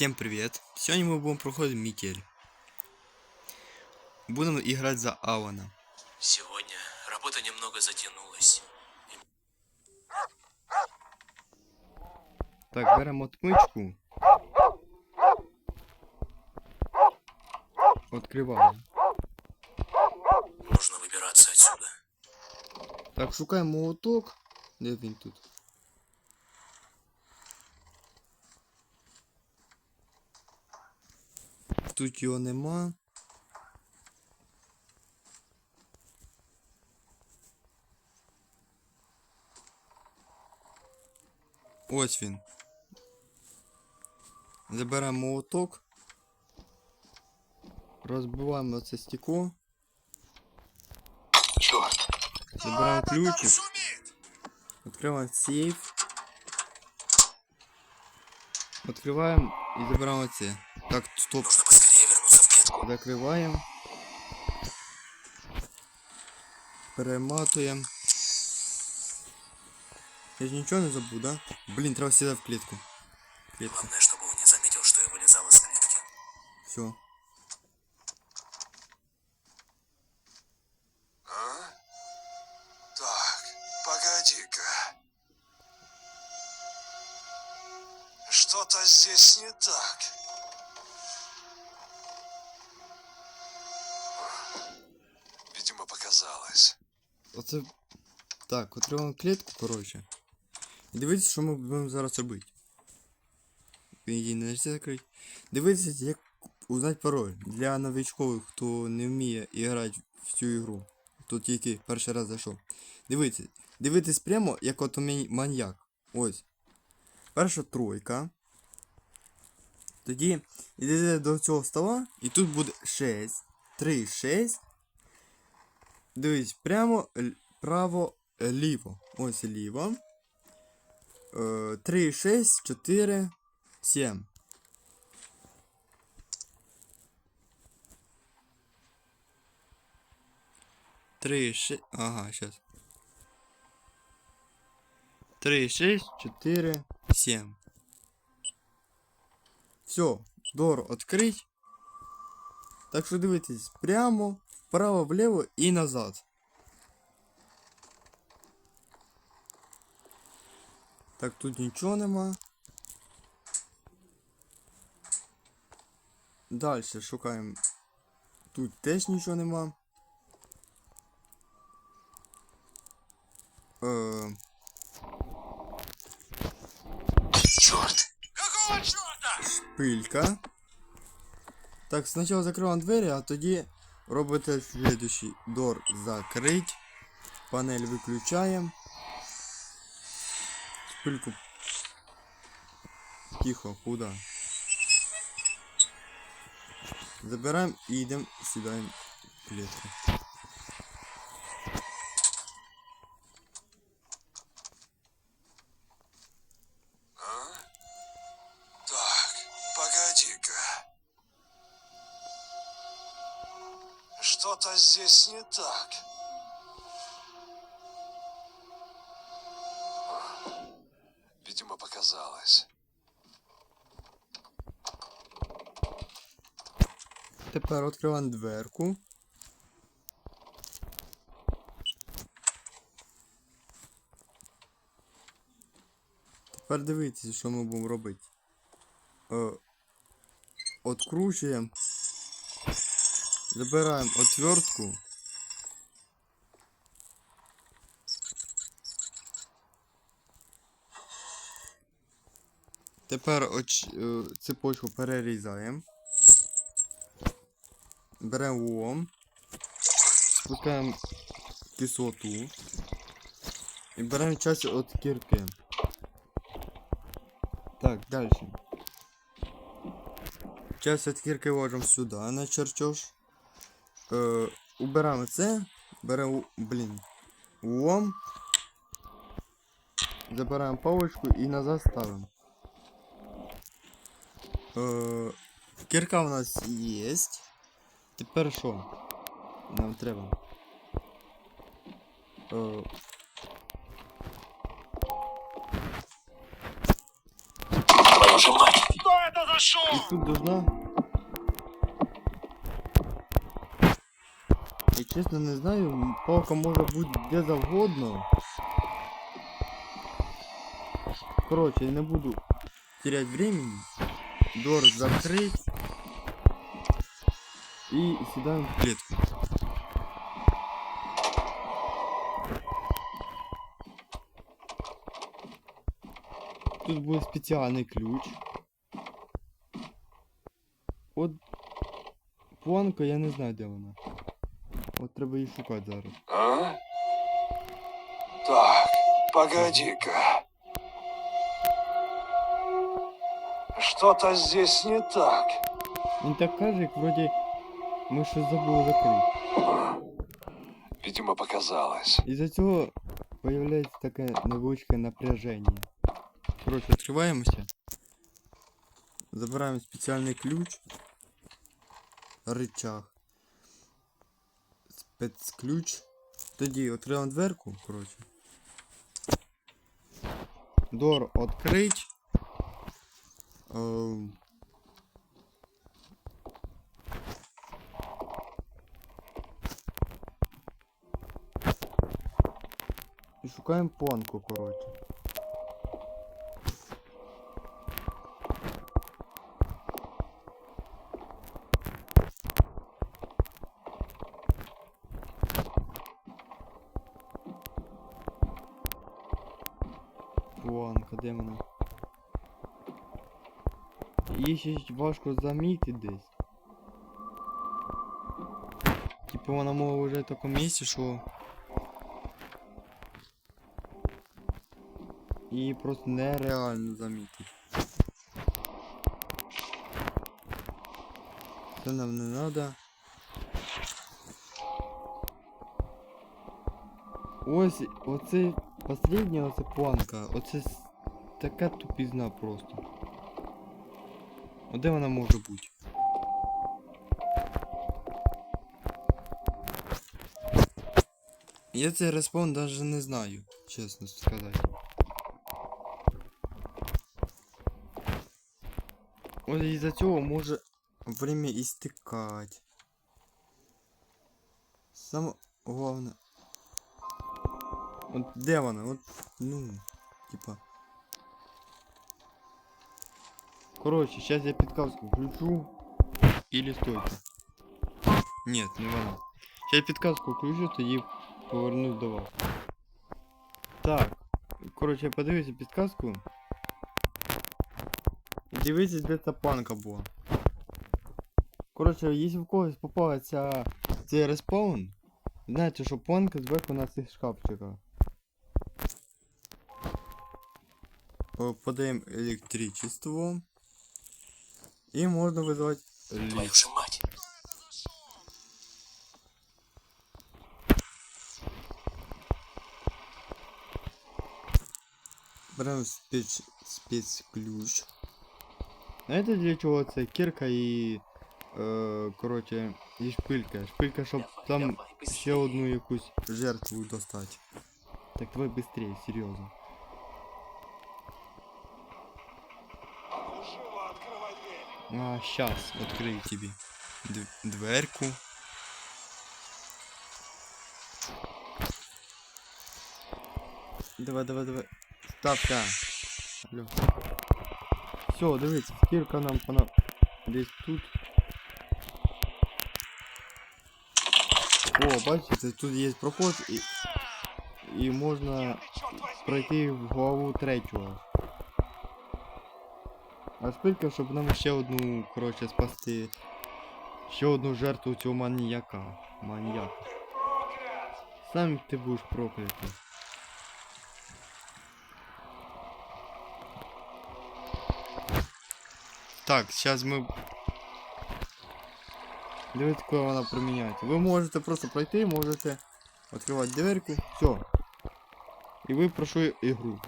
Всем привет! Сегодня мы будем проходить метель. Будем играть за Алана. Сегодня работа немного затянулась. Так, беремо отмичку. Відкриваємо. Нужно выбираться отсюда. Так, шукаємо молоток. Де він тут? Тут його нема. Ось він. Заберемо молоток. Розбиваємо це стекло. Черт! Забираємо ключик. Открываем сейф. Открываем и забираем эти. Так, стоп. Закриваємо. Перематуємо. Я ж нічого не забув, да? Блін, треба сідати в клітку. Клітку. Главное, чтобы он не заметил, что я вылезал из клетки. Все. Так, погоди-ка. Что-то здесь не так. Оце. Так, відкриваємо клітку, коротше. І дивіться, що ми будемо зараз робити. Її не закрити. Дивіться, як узнати пароль для новичкових, хто не вміє грати в цю ігру. Хто тільки перший раз зайшов. Дивіться. Дивитесь прямо, як от мій маньяк. Ось. Перша тройка. Тоді йдете до цього стола, і тут буде 6. 3, 6. Дивись, прямо право е, ліво. Ось ліво. Е, 3, 6, 4, 7. Три, шесть. Ага, сейчас. Три, шесть, четыре, семь. Все, дор открыть. Так що дивитесь прямо, вправо, вліво і назад. Так, тут нічого нема. Далі шукаємо. Тут теж нічого нема. Е, Черт! Какого черта? шпилька. Так, спочатку закриваємо двері, а тоді робите следующий дор закрить. Панель виключаємо. Шпильку. Тихо, куда? Забираємо і йдемо сідаємо в клітку. здесь не так. Видимо, показалось. Тепер відкриваємо дверку. Тепер дивіться, що ми будемо робити. Е, Откручуємо. Забираємо отвертку. Тепер оч, е, цепочку перерізаємо. Беремо лом. Спускаємо кислоту. І беремо часть от кірки. Так, далі. Часть от кірки ложимо сюди на чертеж. Е, убираємо це. Беремо, блін, лом. Забираємо паличку і назад ставимо. Е, кірка у нас є. Тепер що? Нам треба. Е, Твою мать! Что это за І тут должна. чесно не знаю, палка може бути де завгодно. Короче, я не буду терять времени. Дор закрыть. И сідаємо в клетку. Тут буде спеціальний ключ. От планка, я не знаю, де вона. От треба її шукати зараз. А? Так, погоди-ка. Что-то здесь не так. Він так каже, як вроді ми щось забули закрити. Видимо, показалось. Із-за цього появляється таке невеличке напряження. Коротше, відкриваємося. Забираємо спеціальний ключ. Рычаг. Спецключ. Тоді відкриваємо дверку, коротше. Дор відкрить. Ем, І шукаємо планку, коротше. Планка, де вона? Її ще ж важко замітити десь. Типу вона мова вже в такому місці, що Її просто нереально замітити. Це нам не надо. Ось оце последня оце планка. Оце с- така тупізна просто. А де вона може бути? Я цей респаун даже не знаю, чесно сказати. Ось із-за цього може время істикати. Саме головне. От де вона? От, ну, типа. Короче, сейчас я подсказку включу. Или стойте. Нет, не вона. Сейчас я підказку включу, тоді повернусь до вас. Так. Короче, я подивився підказку. І дивіться, де та планка була. Коротше, якщо в когось попалася цей респаун, знаєте, що планка зверху на цих шкафчиках. О, Подаємо електричество. І можна визивати Твою ліфт. же мать. Беремо спец... спецключ. Знаєте для чого це? Кірка і. Е, коротше, і шпилька. Шпилька, щоб Давай, там давай, быстрее. ще одну якусь жертву достати. Так давай быстрее, серйозно. А, щас, відкрию тобі д- дверку. Давай, давай, давай. Ставка. Алло. Все, дивіться, кірка нам пона... Десь тут. О, бачите, тут є проход і... І можна Черт возьми! пройти в главу третього. А спилька, щоб нам ще одну, коротше, спасти. Ще одну жертву цього маніяка. Маніяка. Сам ти будеш проклятий. Так, зараз ми. Дивіться, коли вона приміняється. Ви можете просто пройти, можете відкривати дверку. Все. І ви пройшли ігру.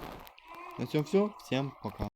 На цьому все. Всем пока.